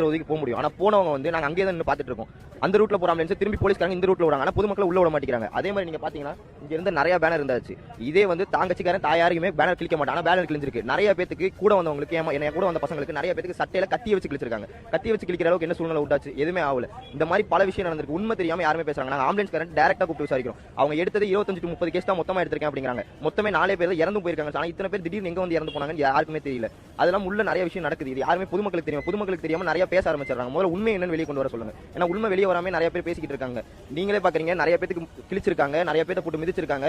ஒதுக்கி போக முடியும். ஆனால் போனவங்க வந்து நாங்கள் அங்கேயே தான் நின்று பார்த்துட்டு இருக்கோம். அந்த ரூட்ல போகிற ஆம்புலன்ஸ் திரும்பி போலீஸ்காரங்க இந்த ரூட்ல வராங்க ஆனால் பொதுமக்களை உள்ள விட மாட்டேங்கிறாங்க. அதே மாதிரி நீங்கள் பார்த்தீங்கன்னா இங்கே இருந்து நிறைய பேனர் இருந்தாச்சு. இதே வந்து தாங்கச்சிக்காரன் தாயாருக்குமே பேனர் கிளிக்க மாட்டாங்க ஆனால் பேனர் கிழிஞ்சிருக்கு. நிறைய பேத்துக்கு கூட வந்தவங்களுக்கு ஏமா என்ன கூட வந்த பசங்களுக்கு நிறைய பேத்துக்கு சட்டையில கத்திய வச்சு கிழிச்சிருக்காங்க. கத்திய வச்சு கிழிக்கிற அளவுக்கு என்ன சூழ்நிலை விட்டாச்சு எதுவுமே ஆகல. இந்த மாதிரி பல விஷயம் நடந்திருக்கு. உண்மை தெரியாம யாருமே பேசுறாங்க. நாங்கள் ஆம்புலன்ஸ் காரன் டேரக்டா கூப்பிட்டு விசாரிக்கிறோம். அவங்க எடுத்தது இருபத்தஞ்சு டு முப்பது கேஸ் தான் மொத்தமா எடுத்திருக்கேன் அப்படிங்கிறாங்க. மொத்தமே நாலே பேர் இறந்து போயிருக்காங்க. ஆனால் இத்தனை பேர் திடீர்னு எங்க வந்து இறந்து போனாங்கன்னு யாருக்குமே தெரியல. அதெல்லாம் உள்ள நிறைய விஷயம் நடக்குது. இது யாருமே பொதுமக்களுக்கு தெரியும் பொதுமக்களுக்கு தெரியாம நிறைய பேச ஆரம்பிச்சிடறாங்க. முதல்ல உண்மை என்னன்னு வெளியே கொண்டு வர சொல்லுங்க. ஏன்னா உண்மை வெளியே வராம நிறைய பேர் பேசிக்கிட்டு இருக்காங்க. நீங்களே பாக்குறீங்க நிறைய பேருக்கு கிழிச்சிருக்காங்க நிறைய பேர்த்த போட்டு மிதிச்சிருக்காங்க.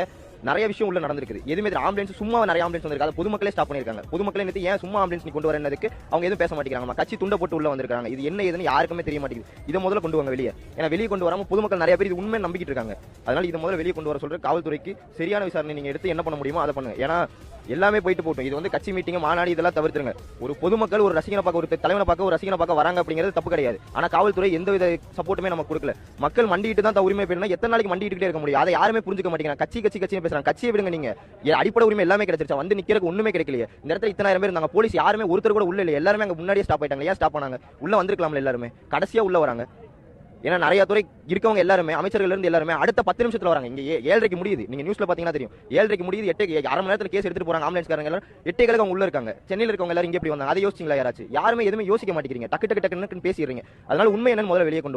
நிறைய விஷயம் உள்ள நடந்திருக்கு எதுவுமே ஆம்புலன்ஸ் சும்மா நிறைய ஆம்புலன்ஸ் வந்திருக்காங்க பொதுமக்களே ஸ்டாப் பண்ணிருக்காங்க பொதுமக்களே நிறுத்தி ஏன் சும்மா ஆம்புலன்ஸ் நீ கொண்டு வரதுக்கு அவங்க எதுவும் பேச மாட்டேங்கிறாங்க. கட்சி துண்டை போட்டு உள்ள வந்திருக்காங்க. இது என்ன ஏதுன்னு யாருக்குமே தெரிய மாட்டேங்குது. இதை முதல்ல கொண்டு வாங்க வெளியே. ஏன்னா வெளியே கொண்டு வராம பொதுமக்கள் நிறைய பேர் இது உண்மை நம்பிக்கிட்டு இருக்காங்க. அதனால இதை முதல்ல வெளியே கொண்டு வர சொல்ற காவல்துறைக்கு சரியான விசாரணை நீங்க எடுத்து என்ன பண்ண முடியுமோ அதை பண்ணுங்க. ஏன்னா எல்லாமே போயிட்டு போட்டோம் இது வந்து கட்சி மீட்டிங் மாநாடு இதெல்லாம் தவிர்த்துருங்க. ஒரு பொதுமக்கள் ஒரு ரசிகனை பார்க்க ஒரு தலைவனை பார்க்க ஒரு ரசிகனை பார்க்க வராங்க அப்படிங்கிறது தப்பு கிடையாது. ஆனா காவல்துறை எந்த வித சப்போர்ட்டுமே நம்ம கொடுக்கல. மக்கள் மண்டிட்டு தான் உரிமை பெறணும் எத்தனை நாளைக்கு மண்டிட்டு இருக்க முடியும்? அதை யாருமே புரிஞ்சுக்க மாட்டேங்கிறாங்க. கட்சி கட்சி கட்சி பேசுறாங்க. கட்சியை விடுங்க நீங்க. அடிப்படை உரிமை எல்லாமே கிடைச்சிருச்சா. வந்து நிக்கிறதுக்கு ஒண்ணுமே கிடைக்கலையே. இந்த இடத்துல இத்தனாயிரம் பேர் இருந்தாங்க. போலீஸ் யாருமே ஒருத்தர் கூட உள்ள இல்லை எல்லாருமே அங்க முன்னாடியே ஸ்டாப் ஆயிட்டாங்க. ஏன் ஸ்டாப் பண்ணாங்க உள்ள வந்திருக்கலாம்ல எல்லாருமே. கடைசியா உள்ள வராங்க. ஏன்னா நிறைய துறை இருக்கவங்க எல்லாருமே அமைச்சர்கள் இருந்து எல்லாருமே அடுத்த பத்து நிமிஷத்துல வராங்க. இங்க ஏழரைக்கு முடியுது. நீங்க நியூஸ்ல பாத்தீங்கன்னா தெரியும். ஏழரைக்கு முடியுது எட்டு அரை மணி நேரத்துல கேஸ் எடுத்துட்டு போறாங்க. ஆம்புலன்ஸ்காரங்க எல்லாரும். எட்டே அவங்க உள்ள இருக்காங்க. சென்னையில் இருக்கவங்க எல்லாரும் இங்க எப்படி வந்தாங்க? அதை யோசிச்சிங்களா யாராச்சும்? யாருமே எதுவுமே யோசிக்க மாட்டேங்கிறீங்க. டக்கு டக்கு டக்குன்னு பேசிடுறீங்க. அதனால உண்மை என்னன்னு முதல்ல வெளியே கொண்டு